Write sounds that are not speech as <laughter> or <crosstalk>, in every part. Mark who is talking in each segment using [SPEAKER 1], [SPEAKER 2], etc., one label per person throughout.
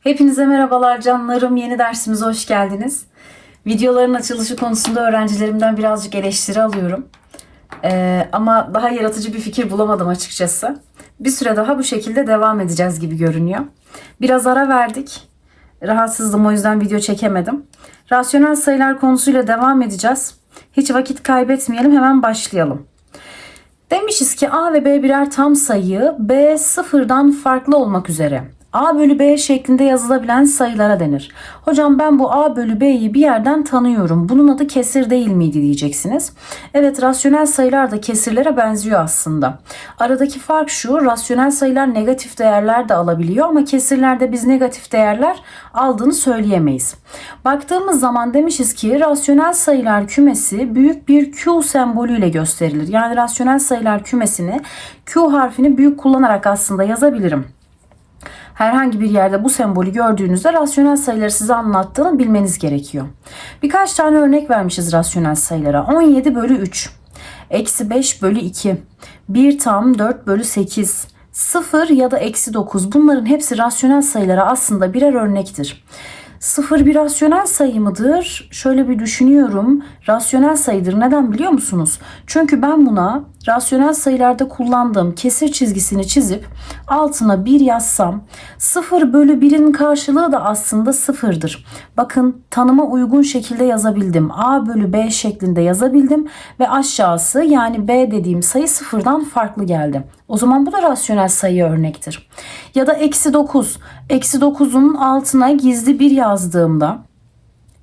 [SPEAKER 1] Hepinize merhabalar canlarım. Yeni dersimize hoş geldiniz. Videoların açılışı konusunda öğrencilerimden birazcık eleştiri alıyorum. Ee, ama daha yaratıcı bir fikir bulamadım açıkçası. Bir süre daha bu şekilde devam edeceğiz gibi görünüyor. Biraz ara verdik. Rahatsızdım o yüzden video çekemedim. Rasyonel sayılar konusuyla devam edeceğiz. Hiç vakit kaybetmeyelim hemen başlayalım. Demişiz ki A ve B birer tam sayı, B sıfırdan farklı olmak üzere. A bölü B şeklinde yazılabilen sayılara denir. Hocam ben bu A bölü B'yi bir yerden tanıyorum. Bunun adı kesir değil miydi diyeceksiniz. Evet rasyonel sayılar da kesirlere benziyor aslında. Aradaki fark şu rasyonel sayılar negatif değerler de alabiliyor ama kesirlerde biz negatif değerler aldığını söyleyemeyiz. Baktığımız zaman demişiz ki rasyonel sayılar kümesi büyük bir Q sembolüyle gösterilir. Yani rasyonel sayılar kümesini Q harfini büyük kullanarak aslında yazabilirim herhangi bir yerde bu sembolü gördüğünüzde rasyonel sayıları size anlattığını bilmeniz gerekiyor. Birkaç tane örnek vermişiz rasyonel sayılara. 17 bölü 3, eksi 5 bölü 2, 1 tam 4 bölü 8, 0 ya da eksi 9 bunların hepsi rasyonel sayılara aslında birer örnektir. Sıfır bir rasyonel sayı mıdır? Şöyle bir düşünüyorum. Rasyonel sayıdır. Neden biliyor musunuz? Çünkü ben buna rasyonel sayılarda kullandığım kesir çizgisini çizip altına 1 yazsam 0 bölü 1'in karşılığı da aslında sıfırdır. Bakın tanıma uygun şekilde yazabildim. A bölü B şeklinde yazabildim ve aşağısı yani B dediğim sayı sıfırdan farklı geldi. O zaman bu da rasyonel sayı örnektir. Ya da eksi 9. Eksi 9'un altına gizli bir yazdığımda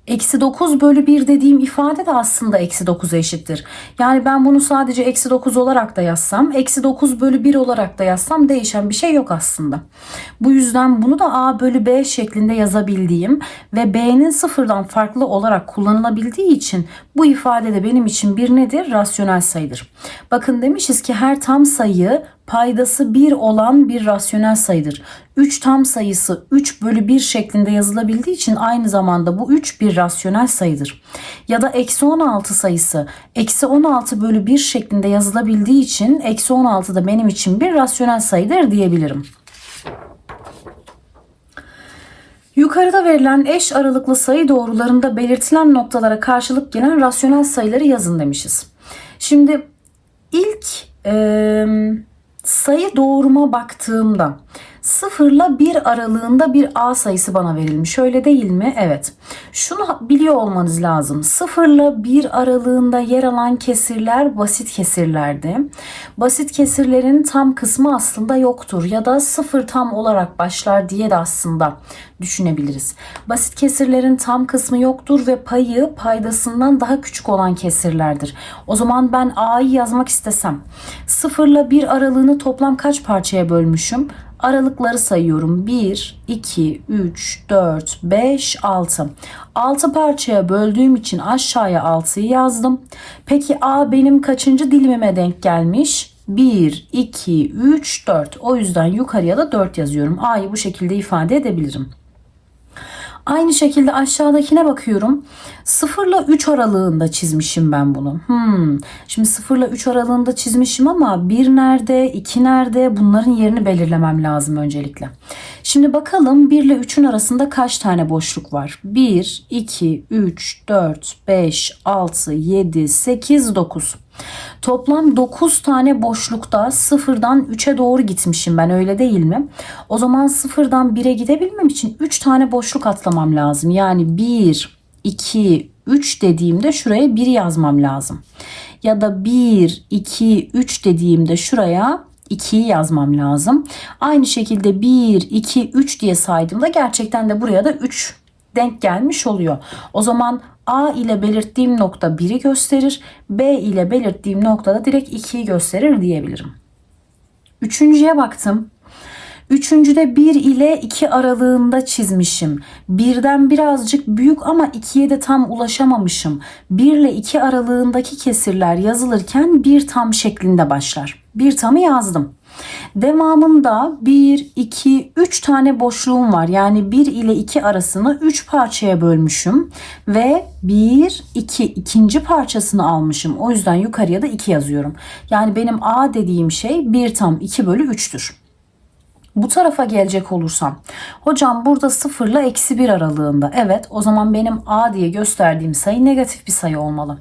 [SPEAKER 1] Eksi 9 bölü 1 dediğim ifade de aslında eksi 9'a eşittir. Yani ben bunu sadece eksi 9 olarak da yazsam, eksi 9 bölü 1 olarak da yazsam değişen bir şey yok aslında. Bu yüzden bunu da a bölü b şeklinde yazabildiğim ve b'nin sıfırdan farklı olarak kullanılabildiği için bu ifade de benim için bir nedir? Rasyonel sayıdır. Bakın demişiz ki her tam sayı paydası 1 olan bir rasyonel sayıdır. 3 tam sayısı 3 bölü 1 şeklinde yazılabildiği için aynı zamanda bu 3 bir rasyonel sayıdır. Ya da eksi 16 sayısı eksi 16 bölü 1 şeklinde yazılabildiği için eksi 16 da benim için bir rasyonel sayıdır diyebilirim. Yukarıda verilen eş aralıklı sayı doğrularında belirtilen noktalara karşılık gelen rasyonel sayıları yazın demişiz. Şimdi ilk e, sayı doğruma baktığımda sıfırla bir aralığında bir A sayısı bana verilmiş. Öyle değil mi? Evet. Şunu biliyor olmanız lazım. Sıfırla bir aralığında yer alan kesirler basit kesirlerdi. Basit kesirlerin tam kısmı aslında yoktur ya da sıfır tam olarak başlar diye de aslında düşünebiliriz. Basit kesirlerin tam kısmı yoktur ve payı paydasından daha küçük olan kesirlerdir. O zaman ben A'yı yazmak istesem sıfırla bir aralığını toplam kaç parçaya bölmüşüm? Aralıkları sayıyorum. 1, 2, 3, 4, 5, 6. 6 parçaya böldüğüm için aşağıya 6'yı yazdım. Peki A benim kaçıncı dilimime denk gelmiş? 1, 2, 3, 4. O yüzden yukarıya da 4 yazıyorum. A'yı bu şekilde ifade edebilirim. Aynı şekilde aşağıdakine bakıyorum. 0 ile 3 aralığında çizmişim ben bunu. Hmm. Şimdi 0 ile 3 aralığında çizmişim ama 1 nerede, 2 nerede bunların yerini belirlemem lazım öncelikle. Şimdi bakalım 1 ile 3'ün arasında kaç tane boşluk var? 1, 2, 3, 4, 5, 6, 7, 8, 9. Toplam 9 tane boşlukta sıfırdan 3'e doğru gitmişim ben öyle değil mi? O zaman sıfırdan 1'e gidebilmem için 3 tane boşluk atlamam lazım. Yani 1, 2, 3 dediğimde şuraya 1 yazmam lazım. Ya da 1, 2, 3 dediğimde şuraya 2'yi yazmam lazım. Aynı şekilde 1, 2, 3 diye saydığımda gerçekten de buraya da 3 denk gelmiş oluyor. O zaman A ile belirttiğim nokta 1'i gösterir. B ile belirttiğim noktada direkt 2'yi gösterir diyebilirim. Üçüncüye baktım. Üçüncüde 1 ile 2 aralığında çizmişim. Birden birazcık büyük ama 2'ye de tam ulaşamamışım. 1 ile 2 aralığındaki kesirler yazılırken bir tam şeklinde başlar. Bir tamı yazdım. Devamında 1, 2, 3 tane boşluğum var. Yani 1 ile 2 arasını 3 parçaya bölmüşüm. Ve 1, 2 ikinci parçasını almışım. O yüzden yukarıya da 2 yazıyorum. Yani benim A dediğim şey 1 tam 2 bölü 3'tür. Bu tarafa gelecek olursam hocam burada 0 ile eksi 1 aralığında. Evet o zaman benim a diye gösterdiğim sayı negatif bir sayı olmalı.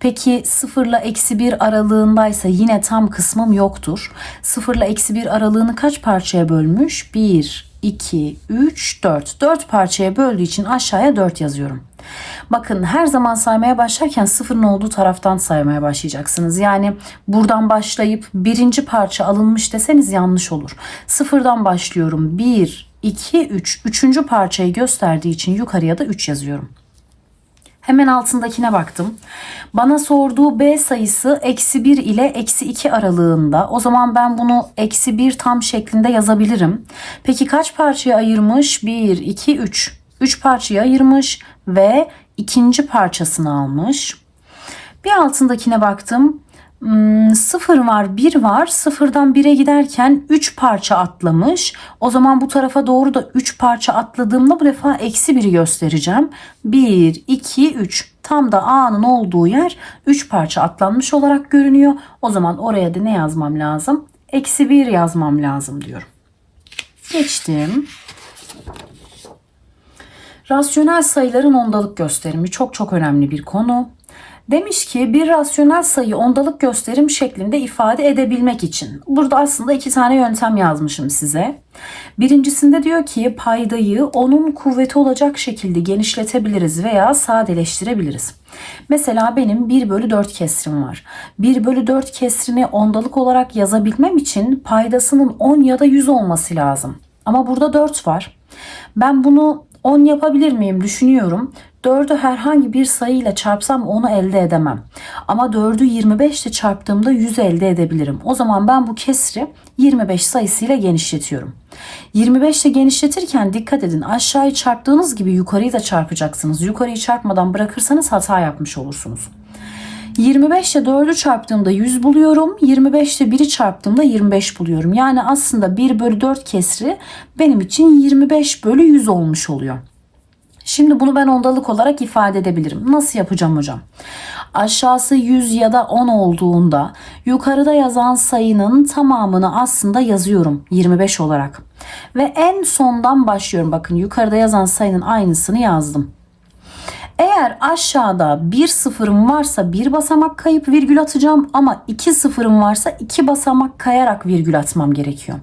[SPEAKER 1] Peki 0 ile eksi 1 aralığındaysa yine tam kısmım yoktur. 0 ile eksi 1 aralığını kaç parçaya bölmüş? 1, 2, 3, 4. 4 parçaya böldüğü için aşağıya 4 yazıyorum. Bakın her zaman saymaya başlarken sıfırın olduğu taraftan saymaya başlayacaksınız. Yani buradan başlayıp birinci parça alınmış deseniz yanlış olur. Sıfırdan başlıyorum. 1, 2, 3. Üçüncü parçayı gösterdiği için yukarıya da 3 yazıyorum. Hemen altındakine baktım. Bana sorduğu B sayısı eksi 1 ile eksi 2 aralığında. O zaman ben bunu eksi 1 tam şeklinde yazabilirim. Peki kaç parçaya ayırmış? 1, 2, 3. 3 parçaya ayırmış ve ikinci parçasını almış. Bir altındakine baktım. Hmm, sıfır var, bir var. Sıfırdan bire giderken 3 parça atlamış. O zaman bu tarafa doğru da 3 parça atladığımda bu defa eksi 1'i göstereceğim. 1, 2, 3. Tam da A'nın olduğu yer 3 parça atlanmış olarak görünüyor. O zaman oraya da ne yazmam lazım? Eksi 1 yazmam lazım diyorum. Geçtim. Rasyonel sayıların ondalık gösterimi çok çok önemli bir konu. Demiş ki bir rasyonel sayı ondalık gösterim şeklinde ifade edebilmek için. Burada aslında iki tane yöntem yazmışım size. Birincisinde diyor ki paydayı onun kuvveti olacak şekilde genişletebiliriz veya sadeleştirebiliriz. Mesela benim 1 bölü 4 kesrim var. 1 bölü 4 kesrini ondalık olarak yazabilmem için paydasının 10 ya da 100 olması lazım. Ama burada 4 var. Ben bunu 10 yapabilir miyim düşünüyorum. 4'ü herhangi bir sayıyla çarpsam onu elde edemem. Ama 4'ü 25 ile çarptığımda 100 elde edebilirim. O zaman ben bu kesri 25 sayısıyla genişletiyorum. 25 ile genişletirken dikkat edin aşağıyı çarptığınız gibi yukarıyı da çarpacaksınız. Yukarıyı çarpmadan bırakırsanız hata yapmış olursunuz. 25 ile 4'ü çarptığımda 100 buluyorum. 25 ile 1'i çarptığımda 25 buluyorum. Yani aslında 1 bölü 4 kesri benim için 25 bölü 100 olmuş oluyor. Şimdi bunu ben ondalık olarak ifade edebilirim. Nasıl yapacağım hocam? Aşağısı 100 ya da 10 olduğunda yukarıda yazan sayının tamamını aslında yazıyorum 25 olarak. Ve en sondan başlıyorum. Bakın yukarıda yazan sayının aynısını yazdım. Eğer aşağıda bir sıfırım varsa bir basamak kayıp virgül atacağım ama iki sıfırım varsa iki basamak kayarak virgül atmam gerekiyor.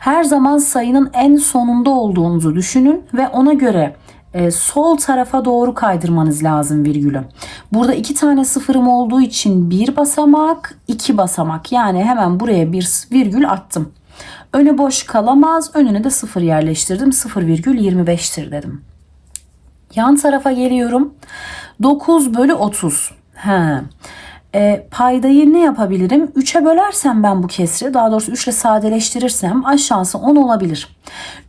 [SPEAKER 1] Her zaman sayının en sonunda olduğunuzu düşünün ve ona göre e, sol tarafa doğru kaydırmanız lazım virgülü. Burada iki tane sıfırım olduğu için bir basamak, iki basamak. Yani hemen buraya bir virgül attım. Önü boş kalamaz. Önüne de sıfır yerleştirdim. 0,25'tir dedim. Yan tarafa geliyorum. 9 bölü 30. He. E, paydayı ne yapabilirim? 3'e bölersem ben bu kesri daha doğrusu 3 ile sadeleştirirsem aşağısı 10 olabilir.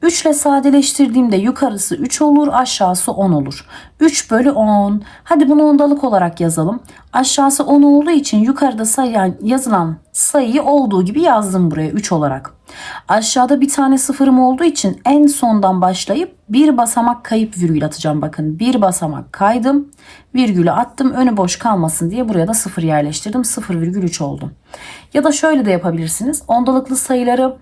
[SPEAKER 1] 3 ile sadeleştirdiğimde yukarısı 3 olur aşağısı 10 olur. 3 bölü 10. Hadi bunu ondalık olarak yazalım. Aşağısı 10 olduğu için yukarıda sayı, yazılan sayıyı olduğu gibi yazdım buraya 3 olarak. Aşağıda bir tane sıfırım olduğu için en sondan başlayıp bir basamak kayıp virgül atacağım. Bakın bir basamak kaydım. Virgülü attım. Önü boş kalmasın diye buraya da sıfır yerleştirdim. 0,3 oldu. Ya da şöyle de yapabilirsiniz. Ondalıklı sayıları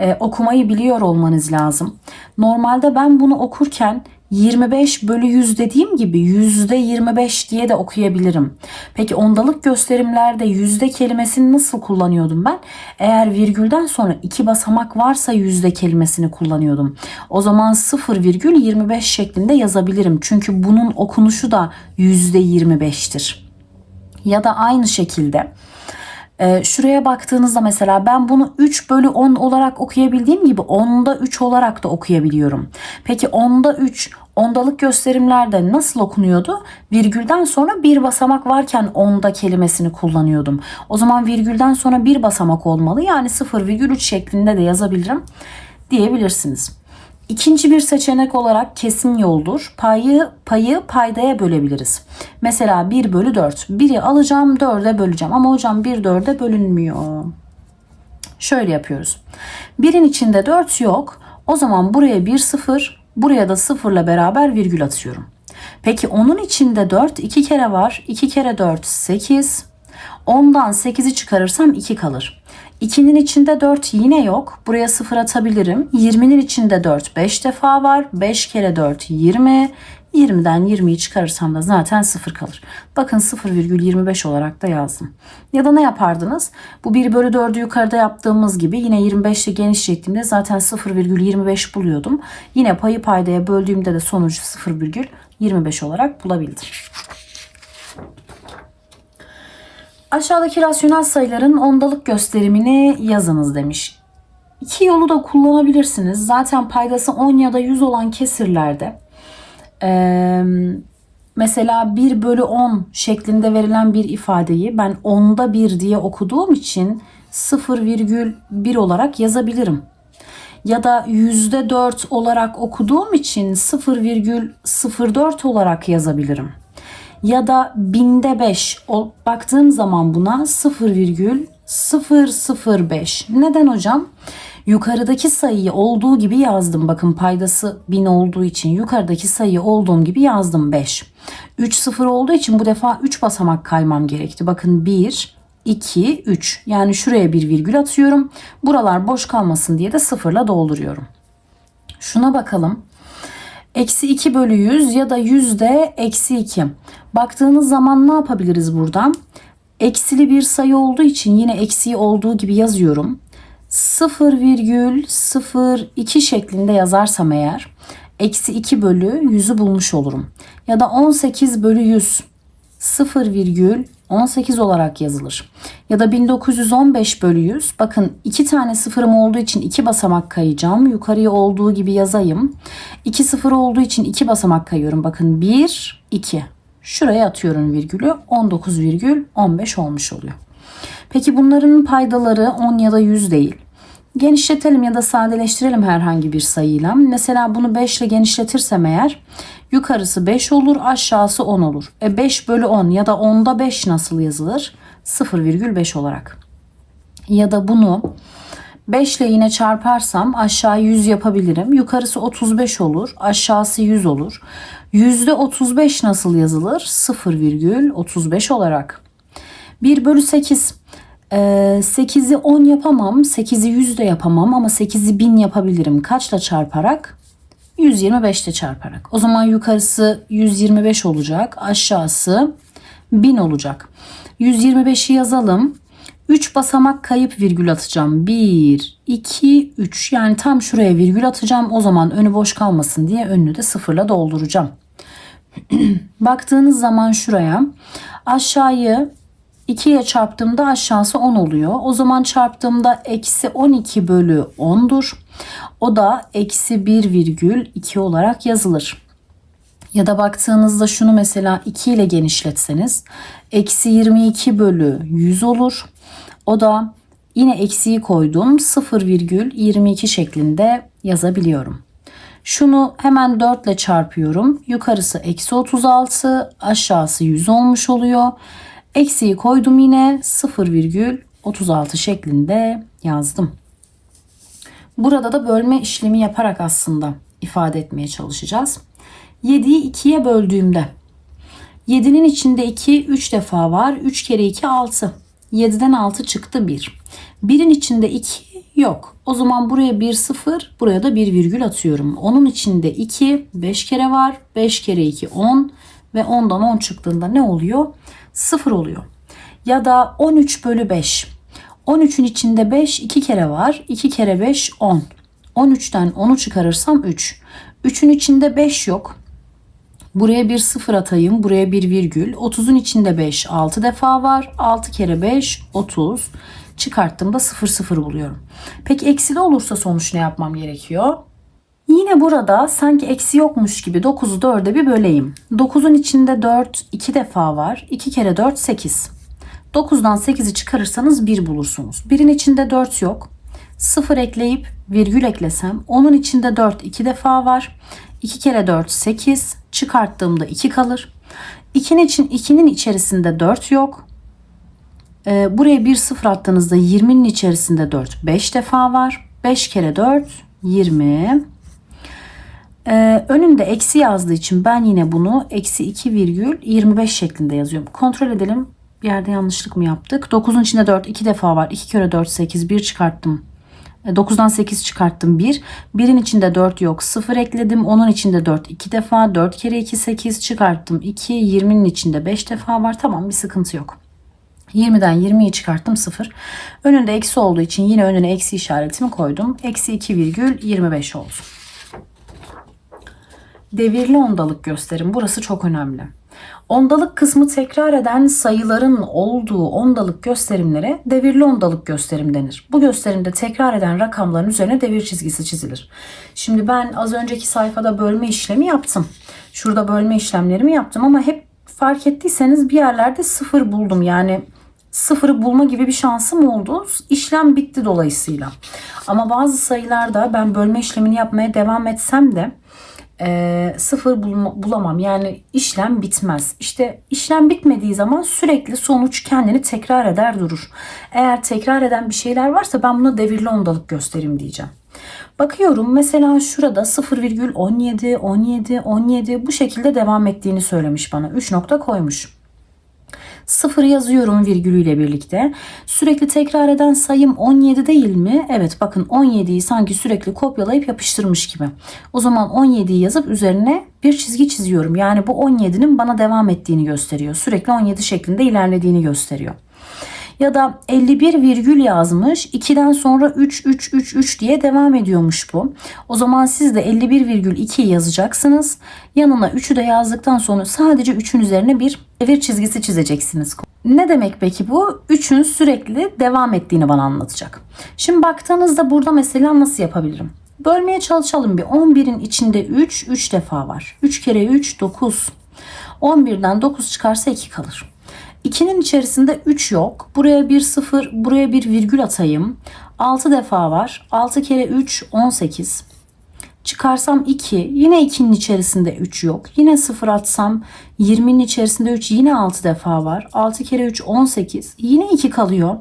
[SPEAKER 1] e, okumayı biliyor olmanız lazım. Normalde ben bunu okurken 25 bölü 100 dediğim gibi yüzde 25 diye de okuyabilirim. Peki ondalık gösterimlerde yüzde kelimesini nasıl kullanıyordum ben? Eğer virgülden sonra iki basamak varsa yüzde kelimesini kullanıyordum. O zaman 0,25 şeklinde yazabilirim. Çünkü bunun okunuşu da yüzde 25'tir. Ya da aynı şekilde ee, şuraya baktığınızda mesela ben bunu 3 bölü 10 olarak okuyabildiğim gibi 10'da 3 olarak da okuyabiliyorum. Peki 10'da 3 ondalık gösterimlerde nasıl okunuyordu? Virgülden sonra bir basamak varken onda kelimesini kullanıyordum. O zaman virgülden sonra bir basamak olmalı. Yani 0,3 şeklinde de yazabilirim diyebilirsiniz. İkinci bir seçenek olarak kesim yoldur. Payı, payı paydaya bölebiliriz. Mesela 1 bölü 4. 1'i alacağım 4'e böleceğim. Ama hocam 1 4'e bölünmüyor. Şöyle yapıyoruz. 1'in içinde 4 yok. O zaman buraya 1 0, buraya da 0 ile beraber virgül atıyorum. Peki onun içinde 4 2 kere var. 2 kere 4 8. 10'dan 8'i çıkarırsam 2 kalır. 2'nin içinde 4 yine yok. Buraya 0 atabilirim. 20'nin içinde 4 5 defa var. 5 kere 4 20. 20'den 20'yi çıkarırsam da zaten 0 kalır. Bakın 0,25 olarak da yazdım. Ya da ne yapardınız? Bu 1 bölü 4'ü yukarıda yaptığımız gibi yine 25 ile genişlettiğimde zaten 0,25 buluyordum. Yine payı paydaya böldüğümde de sonucu 0,25 olarak bulabildim. Aşağıdaki rasyonel sayıların ondalık gösterimini yazınız demiş. İki yolu da kullanabilirsiniz. Zaten paydası 10 ya da 100 olan kesirlerde ee, mesela 1 bölü 10 şeklinde verilen bir ifadeyi ben onda 1 diye okuduğum için 0,1 olarak yazabilirim. Ya da yüzde 4 olarak okuduğum için 0,04 olarak yazabilirim ya da binde 5 baktığım zaman buna 0,005. Neden hocam? Yukarıdaki sayıyı olduğu gibi yazdım. Bakın paydası 1000 olduğu için yukarıdaki sayıyı olduğum gibi yazdım 5. 3 0 olduğu için bu defa 3 basamak kaymam gerekti. Bakın 1, 2, 3. Yani şuraya bir virgül atıyorum. Buralar boş kalmasın diye de sıfırla dolduruyorum. Şuna bakalım. Eksi 2 bölü 100 ya da yüzde eksi 2. Baktığınız zaman ne yapabiliriz buradan? Eksili bir sayı olduğu için yine eksiği olduğu gibi yazıyorum. 0,02 şeklinde yazarsam eğer eksi 2 bölü 100'ü bulmuş olurum. Ya da 18 bölü 100 0,18 olarak yazılır. Ya da 1915 bölü 100. Bakın iki tane sıfırım olduğu için iki basamak kayacağım. Yukarıya olduğu gibi yazayım. 2 sıfır olduğu için iki basamak kayıyorum. Bakın 1, 2. Şuraya atıyorum virgülü. 19,15 olmuş oluyor. Peki bunların paydaları 10 ya da 100 değil. Genişletelim ya da sadeleştirelim herhangi bir sayıyla. Mesela bunu 5 ile genişletirsem eğer yukarısı 5 olur aşağısı 10 olur. E 5 bölü 10 ya da 10'da 5 nasıl yazılır? 0,5 olarak. Ya da bunu 5 ile yine çarparsam aşağı 100 yapabilirim. Yukarısı 35 olur aşağısı 100 olur. Yüzde 35 nasıl yazılır? 0,35 olarak. 1 bölü 8 8'i 10 yapamam, 8'i 100 de yapamam ama 8'i 1000 yapabilirim. Kaçla çarparak? 125 ile çarparak. O zaman yukarısı 125 olacak, aşağısı 1000 olacak. 125'i yazalım. 3 basamak kayıp virgül atacağım. 1, 2, 3. Yani tam şuraya virgül atacağım. O zaman önü boş kalmasın diye önünü de sıfırla dolduracağım. <clears throat> Baktığınız zaman şuraya aşağıyı 2'ye çarptığımda aşağısı 10 oluyor. O zaman çarptığımda eksi 12 bölü 10'dur. O da eksi 1 virgül 2 olarak yazılır. Ya da baktığınızda şunu mesela 2 ile genişletseniz eksi 22 bölü 100 olur. O da yine eksiği koydum 0,22 şeklinde yazabiliyorum. Şunu hemen 4 ile çarpıyorum. Yukarısı eksi 36 aşağısı 100 olmuş oluyor. Eksiği koydum yine 0,36 şeklinde yazdım. Burada da bölme işlemi yaparak aslında ifade etmeye çalışacağız. 7'yi 2'ye böldüğümde 7'nin içinde 2 3 defa var. 3 kere 2 6. 7'den 6 çıktı 1. 1'in içinde 2 yok. O zaman buraya 1 0 buraya da 1 virgül atıyorum. Onun içinde 2 5 kere var. 5 kere 2 10 ve 10'dan 10 çıktığında ne oluyor? 0 oluyor. Ya da 13 bölü 5. 13'ün içinde 5 2 kere var. 2 kere 5 10. 13'ten 10'u çıkarırsam 3. 3'ün içinde 5 yok. Buraya bir sıfır atayım. Buraya bir virgül. 30'un içinde 5 6 defa var. 6 kere 5 30. Çıkarttığımda 0 0 buluyorum. Peki eksili olursa sonuç ne yapmam gerekiyor? Yine burada sanki eksi yokmuş gibi 9'u 4'e bir böleyim. 9'un içinde 4 2 defa var. 2 kere 4 8. 9'dan 8'i çıkarırsanız 1 bulursunuz. 1'in içinde 4 yok. 0 ekleyip virgül eklesem onun içinde 4 2 defa var. 2 kere 4 8 çıkarttığımda 2 kalır. 2'nin için 2'nin içerisinde 4 yok. Ee, buraya bir sıfır attığınızda 20'nin içerisinde 4 5 defa var. 5 kere 4 20. Ee, önünde eksi yazdığı için ben yine bunu eksi 2 virgül 25 şeklinde yazıyorum. Kontrol edelim. Bir yerde yanlışlık mı yaptık? 9'un içinde 4 2 defa var. 2 kere 4 8 1 çıkarttım. E, 9'dan 8 çıkarttım 1. 1'in içinde 4 yok. 0 ekledim. Onun içinde 4 2 defa. 4 kere 2 8 çıkarttım. 2 20'nin içinde 5 defa var. Tamam bir sıkıntı yok. 20'den 20'yi çıkarttım 0. Önünde eksi olduğu için yine önüne eksi işaretimi koydum. Eksi 2,25 oldu. Devirli ondalık gösterim. Burası çok önemli. Ondalık kısmı tekrar eden sayıların olduğu ondalık gösterimlere devirli ondalık gösterim denir. Bu gösterimde tekrar eden rakamların üzerine devir çizgisi çizilir. Şimdi ben az önceki sayfada bölme işlemi yaptım. Şurada bölme işlemlerimi yaptım ama hep fark ettiyseniz bir yerlerde sıfır buldum. Yani sıfırı bulma gibi bir şansım oldu. İşlem bitti dolayısıyla. Ama bazı sayılarda ben bölme işlemini yapmaya devam etsem de e, sıfır bulma, bulamam. Yani işlem bitmez. İşte işlem bitmediği zaman sürekli sonuç kendini tekrar eder durur. Eğer tekrar eden bir şeyler varsa ben buna devirli ondalık gösterim diyeceğim. Bakıyorum mesela şurada 0,17, 17, 17 bu şekilde devam ettiğini söylemiş bana. 3 nokta koymuş. 0 yazıyorum virgülüyle birlikte. Sürekli tekrar eden sayım 17 değil mi? Evet bakın 17'yi sanki sürekli kopyalayıp yapıştırmış gibi. O zaman 17'yi yazıp üzerine bir çizgi çiziyorum. Yani bu 17'nin bana devam ettiğini gösteriyor. Sürekli 17 şeklinde ilerlediğini gösteriyor. Ya da 51 virgül yazmış. 2'den sonra 3 3 3 3 diye devam ediyormuş bu. O zaman siz de 51 virgül 2 yazacaksınız. Yanına 3'ü de yazdıktan sonra sadece 3'ün üzerine bir devir çizgisi çizeceksiniz. Ne demek peki bu? 3'ün sürekli devam ettiğini bana anlatacak. Şimdi baktığınızda burada mesela nasıl yapabilirim? Bölmeye çalışalım bir. 11'in içinde 3, 3 defa var. 3 kere 3, 9. 11'den 9 çıkarsa 2 kalır. 2'nin içerisinde 3 yok. Buraya bir 0, buraya bir virgül atayım. 6 defa var. 6 kere 3, 18. Çıkarsam 2. Yine 2'nin içerisinde 3 yok. Yine 0 atsam 20'nin içerisinde 3 yine 6 defa var. 6 kere 3 18. Yine 2 kalıyor.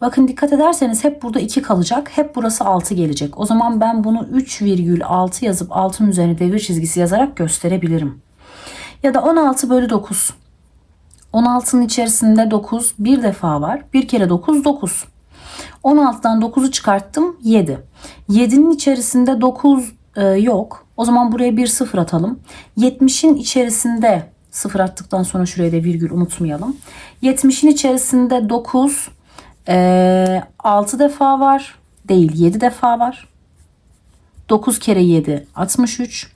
[SPEAKER 1] Bakın dikkat ederseniz hep burada 2 kalacak. Hep burası 6 gelecek. O zaman ben bunu 3,6 yazıp 6'ın üzerine devir çizgisi yazarak gösterebilirim. Ya da 16 bölü 9. 16'nın içerisinde 9 bir defa var. Bir kere 9 9. 16'dan 9'u çıkarttım 7. 7'nin içerisinde 9 e, yok. O zaman buraya bir sıfır atalım. 70'in içerisinde sıfır attıktan sonra şuraya da virgül unutmayalım. 70'in içerisinde 9 e, 6 defa var. Değil 7 defa var. 9 kere 7 63.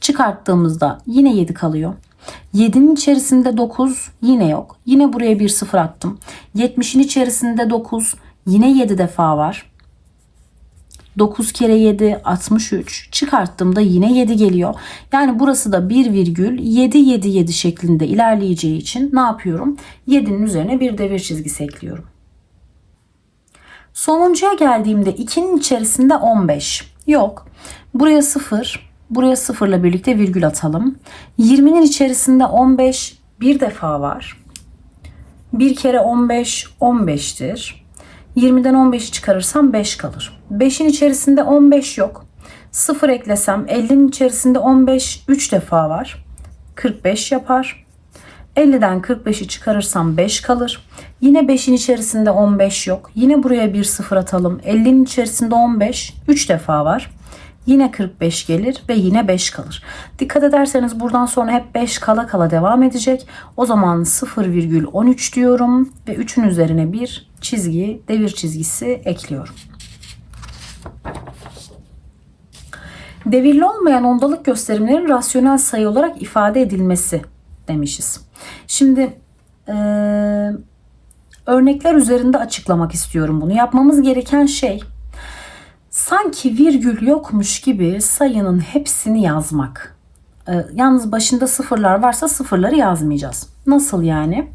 [SPEAKER 1] Çıkarttığımızda yine 7 kalıyor. 7'nin içerisinde 9 yine yok. Yine buraya bir sıfır attım. 70'in içerisinde 9 yine 7 defa var. 9 kere 7 63 çıkarttığımda yine 7 geliyor. Yani burası da 1 virgül 7 7 7 şeklinde ilerleyeceği için ne yapıyorum? 7'nin üzerine bir devir çizgisi ekliyorum. Sonuncuya geldiğimde 2'nin içerisinde 15 yok. Buraya 0 Buraya sıfırla birlikte virgül atalım. 20'nin içerisinde 15 bir defa var. Bir kere 15 15'tir. 20'den 15'i çıkarırsam 5 kalır. 5'in içerisinde 15 yok. 0 eklesem 50'nin içerisinde 15 3 defa var. 45 yapar. 50'den 45'i çıkarırsam 5 kalır. Yine 5'in içerisinde 15 yok. Yine buraya bir sıfır atalım. 50'nin içerisinde 15 3 defa var. Yine 45 gelir ve yine 5 kalır. Dikkat ederseniz buradan sonra hep 5 kala kala devam edecek. O zaman 0,13 diyorum ve 3'ün üzerine bir çizgi, devir çizgisi ekliyorum. Devirli olmayan ondalık gösterimlerin rasyonel sayı olarak ifade edilmesi demişiz. Şimdi e, örnekler üzerinde açıklamak istiyorum bunu. Yapmamız gereken şey sanki virgül yokmuş gibi sayının hepsini yazmak. Ee, yalnız başında sıfırlar varsa sıfırları yazmayacağız. Nasıl yani?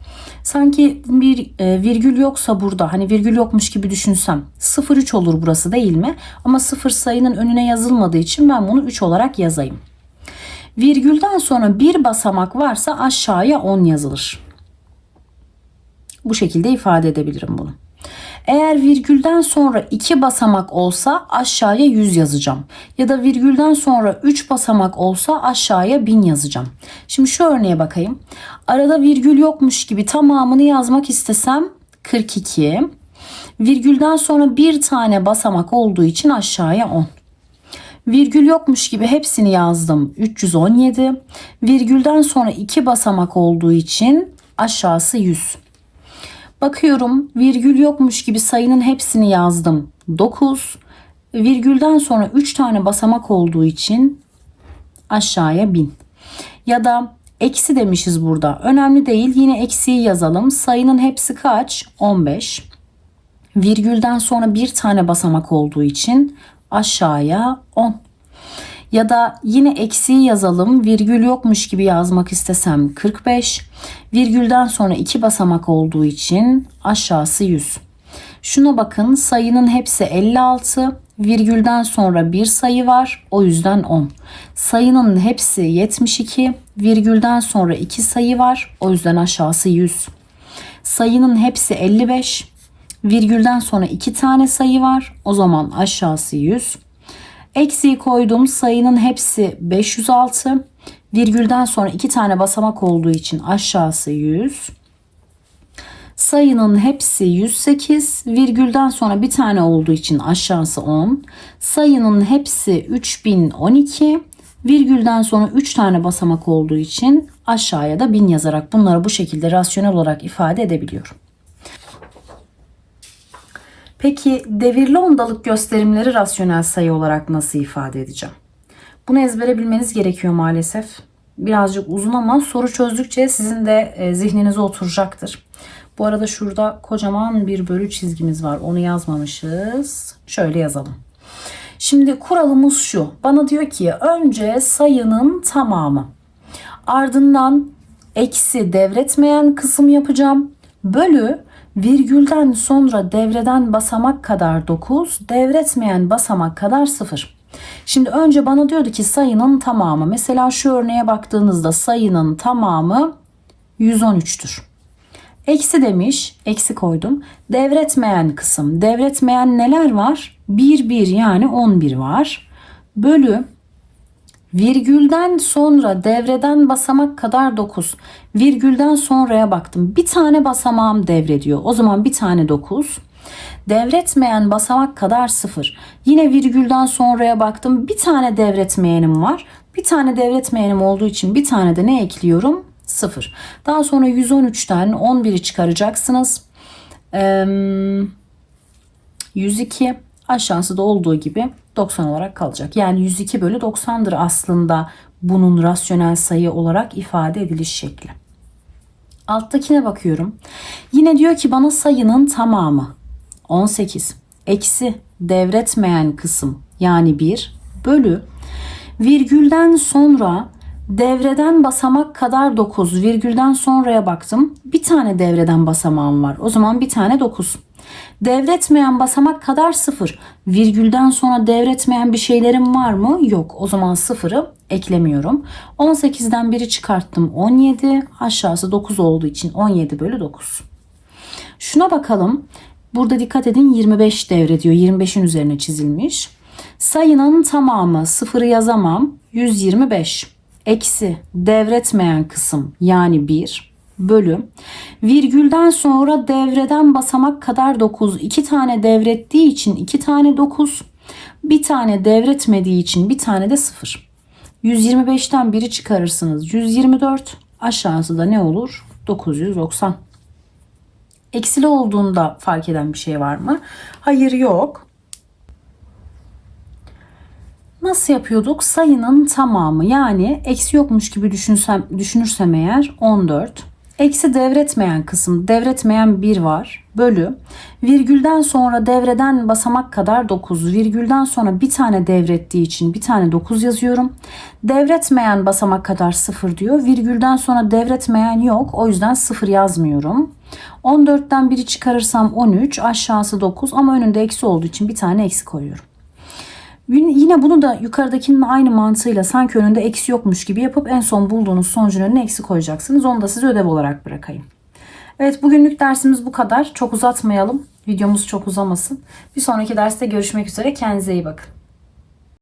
[SPEAKER 1] Sanki bir e, virgül yoksa burada hani virgül yokmuş gibi düşünsem 0,3 olur burası değil mi? Ama sıfır sayının önüne yazılmadığı için ben bunu 3 olarak yazayım. Virgülden sonra bir basamak varsa aşağıya 10 yazılır. Bu şekilde ifade edebilirim bunu. Eğer virgülden sonra 2 basamak olsa aşağıya 100 yazacağım. Ya da virgülden sonra 3 basamak olsa aşağıya 1000 yazacağım. Şimdi şu örneğe bakayım. Arada virgül yokmuş gibi tamamını yazmak istesem 42. Virgülden sonra bir tane basamak olduğu için aşağıya 10. Virgül yokmuş gibi hepsini yazdım. 317. Virgülden sonra 2 basamak olduğu için aşağısı 100. Bakıyorum virgül yokmuş gibi sayının hepsini yazdım. 9. Virgülden sonra 3 tane basamak olduğu için aşağıya 1000. Ya da eksi demişiz burada. Önemli değil. Yine eksiği yazalım. Sayının hepsi kaç? 15. Virgülden sonra bir tane basamak olduğu için aşağıya 10. Ya da yine eksiği yazalım. Virgül yokmuş gibi yazmak istesem 45. Virgülden sonra iki basamak olduğu için aşağısı 100. Şuna bakın sayının hepsi 56. Virgülden sonra bir sayı var. O yüzden 10. Sayının hepsi 72. Virgülden sonra iki sayı var. O yüzden aşağısı 100. Sayının hepsi 55. Virgülden sonra iki tane sayı var. O zaman aşağısı 100. Eksiği koydum. Sayının hepsi 506. Virgülden sonra iki tane basamak olduğu için aşağısı 100. Sayının hepsi 108. Virgülden sonra bir tane olduğu için aşağısı 10. Sayının hepsi 3012. Virgülden sonra 3 tane basamak olduğu için aşağıya da 1000 yazarak bunları bu şekilde rasyonel olarak ifade edebiliyorum. Peki devirli ondalık gösterimleri rasyonel sayı olarak nasıl ifade edeceğim? Bunu ezbere bilmeniz gerekiyor maalesef. Birazcık uzun ama soru çözdükçe sizin de e, zihninize oturacaktır. Bu arada şurada kocaman bir bölü çizgimiz var. Onu yazmamışız. Şöyle yazalım. Şimdi kuralımız şu. Bana diyor ki önce sayının tamamı. Ardından eksi devretmeyen kısım yapacağım. Bölü virgülden sonra devreden basamak kadar 9, devretmeyen basamak kadar 0. Şimdi önce bana diyordu ki sayının tamamı. Mesela şu örneğe baktığınızda sayının tamamı 113'tür. Eksi demiş, eksi koydum. Devretmeyen kısım. Devretmeyen neler var? 1 1 yani 11 var. Bölü Virgülden sonra devreden basamak kadar 9. Virgülden sonraya baktım. Bir tane basamağım devrediyor. O zaman bir tane 9. Devretmeyen basamak kadar 0. Yine virgülden sonraya baktım. Bir tane devretmeyenim var. Bir tane devretmeyenim olduğu için bir tane de ne ekliyorum? 0. Daha sonra 113'ten 11'i çıkaracaksınız. Ee, 102 aşağısı da olduğu gibi 90 olarak kalacak. Yani 102 bölü 90'dır aslında bunun rasyonel sayı olarak ifade ediliş şekli. Alttakine bakıyorum. Yine diyor ki bana sayının tamamı 18 eksi devretmeyen kısım yani 1 bölü virgülden sonra devreden basamak kadar 9 virgülden sonraya baktım. Bir tane devreden basamağım var. O zaman bir tane 9. Devretmeyen basamak kadar 0. Virgülden sonra devretmeyen bir şeylerim var mı? Yok. O zaman 0'ı eklemiyorum. 18'den biri çıkarttım 17. Aşağısı 9 olduğu için 17 bölü 9. Şuna bakalım. Burada dikkat edin 25 devrediyor. 25'in üzerine çizilmiş. Sayının tamamı sıfırı yazamam. 125 eksi devretmeyen kısım yani 1 bölü. Virgülden sonra devreden basamak kadar 9 iki tane devrettiği için iki tane 9 bir tane devretmediği için bir tane de 0 125'ten biri çıkarırsınız. 124 aşağısı da ne olur? 990 eksili olduğunda fark eden bir şey var mı? Hayır yok. Nasıl yapıyorduk? Sayının tamamı. Yani eksi yokmuş gibi düşünsem, düşünürsem eğer 14 Eksi devretmeyen kısım, devretmeyen 1 var. Bölü. Virgülden sonra devreden basamak kadar 9. Virgülden sonra bir tane devrettiği için bir tane 9 yazıyorum. Devretmeyen basamak kadar 0 diyor. Virgülden sonra devretmeyen yok. O yüzden 0 yazmıyorum. 14'ten biri çıkarırsam 13. Aşağısı 9 ama önünde eksi olduğu için bir tane eksi koyuyorum. Yine bunu da yukarıdakinin aynı mantığıyla sanki önünde eksi yokmuş gibi yapıp en son bulduğunuz sonucun önüne eksi koyacaksınız. Onu da size ödev olarak bırakayım. Evet bugünlük dersimiz bu kadar. Çok uzatmayalım. Videomuz çok uzamasın. Bir sonraki derste görüşmek üzere. Kendinize iyi bakın.